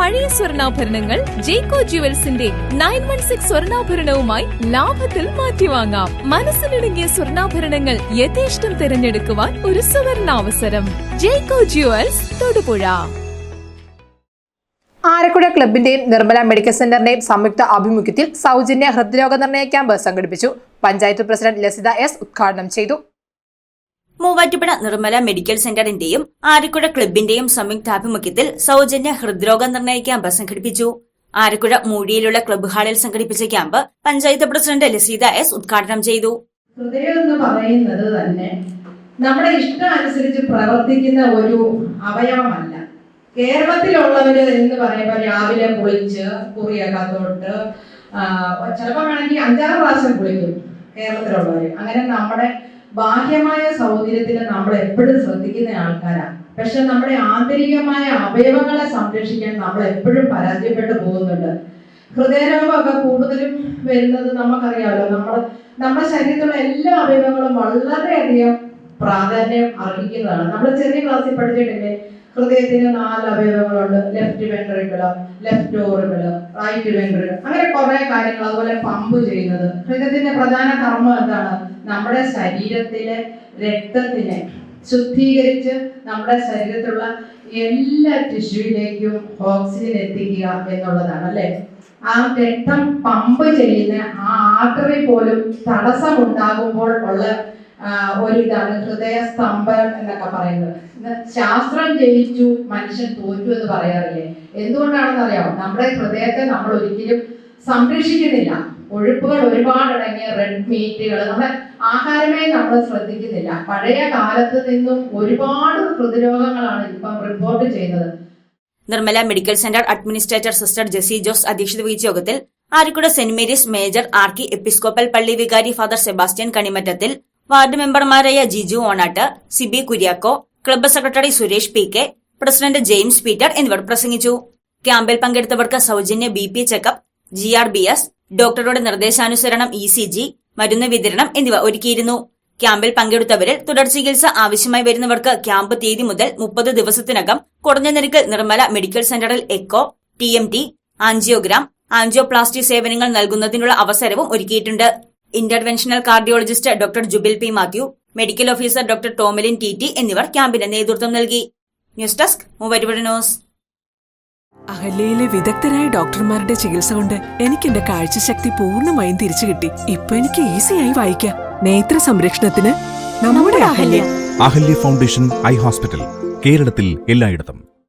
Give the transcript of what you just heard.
പഴയ സ്വർണാഭരണങ്ങൾ ജേക്കോ ജുവൽസിന്റെ നയൻ വൺ സിക്സ് സ്വർണാഭരണവുമായി ലാഭത്തിൽ മാറ്റിവാങ്ങാം. മനസ്സിലിടുങ്ങിയ സ്വർണാഭരണങ്ങൾ യഥേഷ്ടം തിരഞ്ഞെടുക്കുവാൻ ഒരു സുവർണാവസരം. ജേക്കോ ജുവൽസ് തൊടുപുഴ. ആരക്കുഴ ക്ലബിന്റെയും നിർമ്മല മെഡിക്കൽ സെന്ററിന്റെയും സംയുക്ത ആഭിമുഖ്യത്തിൽ സൗജന്യ ഹൃദ്രോഗ നിർണയ ക്യാമ്പ് സംഘടിപ്പിച്ചു. പഞ്ചായത്ത് പ്രസിഡന്റ് ലസിത എസ് ഉദ്ഘാടനം ചെയ്തു. മൂവാറ്റുപുഴ നിർമ്മല മെഡിക്കൽ സെന്ററിന്റെയും ആരക്കുഴ ക്ലബിന്റെയും സംയുക്താഭിമുഖ്യത്തിൽ സൗജന്യ ഹൃദ്രോഗ നിർണയ ക്യാമ്പ് സംഘടിപ്പിച്ചു. ആരക്കുഴ മൂഴിയിലുള്ള ക്ലബ് ഹാളിൽ സംഘടിപ്പിച്ച camp panchayat president Laseetha S ഉദ്ഘാടനം ചെയ്തു. ഹൃദയം എന്ന് പറയുന്നത് തന്നെ നമ്മുടെ ഇഷ്ടം അനുസരിച്ച് പ്രവർത്തിക്കുന്ന ഒരു അവയവമല്ല. കേരളത്തിലുള്ളവര് എന്ന് പറയുമ്പോൾ രാവിലെ കുളിച്ച് കുറിയൊക്കെ തൊട്ട് ചിലപ്പോൾ വേണമെങ്കിൽ അഞ്ചാറ് പ്രാവശ്യം കുളിക്കും കേരളത്തിലുള്ളവര്. അങ്ങനെ നമ്മുടെ ബാഹ്യമായ സൗന്ദര്യത്തിന് നമ്മൾ എപ്പോഴും ശ്രദ്ധിക്കുന്ന ആൾക്കാരാണ് പക്ഷെ നമ്മുടെ ആന്തരികമായ അവയവങ്ങളെ സംരക്ഷിക്കാൻ നമ്മൾ എപ്പോഴും പരാജയപ്പെട്ടു പോകുന്നുണ്ട്. ഹൃദയരോഗമൊക്കെ കൂടുതലും വരുന്നത് നമുക്കറിയാമല്ലോ നമ്മൾ നമ്മുടെ ശരീരത്തിലുള്ള എല്ലാ അവയവങ്ങളും വളരെയധികം പ്രാധാന്യം അർഹിക്കുന്നതാണ്. നമ്മൾ ചെറിയ ക്ലാസ്സിൽ പഠിച്ചിട്ടില്ലേ? ഹൃദയത്തിന് നാല് അവയവങ്ങളുണ്ട്. Left ventricle left auricle right ventricle അങ്ങനെ കുറെ കാര്യങ്ങൾ. അതുപോലെ പമ്പ് ചെയ്യുന്നത്. ഹൃദയത്തിന്റെ പ്രധാന കർമ്മം എന്താണ്? നമ്മുടെ ശരീരത്തിലെ രക്തത്തിനെ ശുദ്ധീകരിച്ച് നമ്മുടെ ശരീരത്തിലുള്ള എല്ലാ ടിഷ്യൂയിലേക്കും ഓക്സിജൻ എത്തിക്കുക എന്നുള്ളതാണ് അല്ലെ? ആ രക്തം പമ്പ് ചെയ്യുന്ന ആ ആർട്ടറി പോലും തടസ്സമുണ്ടാകുമ്പോൾ ഉള്ള ആ, ഒരു ഇതാണ് ഹൃദയ സ്തംഭനം എന്നൊക്കെ പറയുന്നത്. ശാസ്ത്രം ജയിച്ചു മനുഷ്യൻ തോറ്റു എന്ന് പറയാറില്ലേ? എന്തുകൊണ്ടാണെന്ന് അറിയാമോ നമ്മുടെ ഹൃദയത്തെ നമ്മൾ ഒരിക്കലും സംരക്ഷിക്കുന്നില്ല. കൊഴുപ്പുകൾ ഒരുപാട് അടങ്ങിയ റെഡ് മീറ്റുകൾ നമ്മുടെ ആഹാരമേ നമ്മൾ ശ്രദ്ധിക്കുന്നില്ല. പഴയ കാലത്ത് നിന്നും ഒരുപാട് ഹൃദ്രോഗങ്ങളാണ് ഇപ്പം റിപ്പോർട്ട് ചെയ്യുന്നത്. Nirmala medical centre administrator sister Jessy Jose അധ്യക്ഷത വഹിച്ച യോഗത്തിൽ ആരിക്കുട saint Mary's major archiepiscopal പള്ളി വികാരി ഫാദർ സെബാസ്റ്റ്യൻ കണിമറ്റത്തിൽ വാർഡ് മെമ്പർമാരായ Jiju Onattu Siby Kuriako club secretary Suresh P K president James Peter എന്നിവർ പ്രസംഗിച്ചു. ക്യാമ്പിൽ പങ്കെടുത്തവർക്ക് സൗജന്യ B P checkup G R B S ഡോക്ടറുടെ നിർദ്ദേശാനുസരണം ഇ സി ജി മരുന്ന് വിതരണം എന്നിവ ഒരുക്കിയിരുന്നു. ക്യാമ്പിൽ പങ്കെടുത്തവരിൽ തുടർ ചികിത്സ ആവശ്യമായി വരുന്നവർക്ക് ക്യാമ്പ് തീയതി മുതൽ മുപ്പത് ദിവസത്തിനകം കുറഞ്ഞ നിരക്കിൽ നിർമ്മല മെഡിക്കൽ സെന്ററിൽ echo T M T angiogram angioplasty സേവനങ്ങൾ നൽകുന്നതിനുള്ള അവസരവും ഒരുക്കിയിട്ടുണ്ട്. Interventional cardiologist doctor Jubil P Mathew medical officer doctor Tomalin T T എന്നിവർ ക്യാമ്പിന് നേതൃത്വം നൽകി. News desk Muvattupuzha news. അഹല്യയിലെ വിദഗ്ധരായ ഡോക്ടർമാരുടെ ചികിത്സ കൊണ്ട് എനിക്ക് എന്റെ കാഴ്ചശക്തി പൂർണമായും തിരിച്ചു കിട്ടി. ഇപ്പൊ എനിക്ക് ഈസിയായി വായിക്കാം. നേത്ര സംരക്ഷണത്തിന് നമ്മുടെ Ahalya. Ahalya foundation eye hospital കേരളത്തിൽ എല്ലായിടത്തും.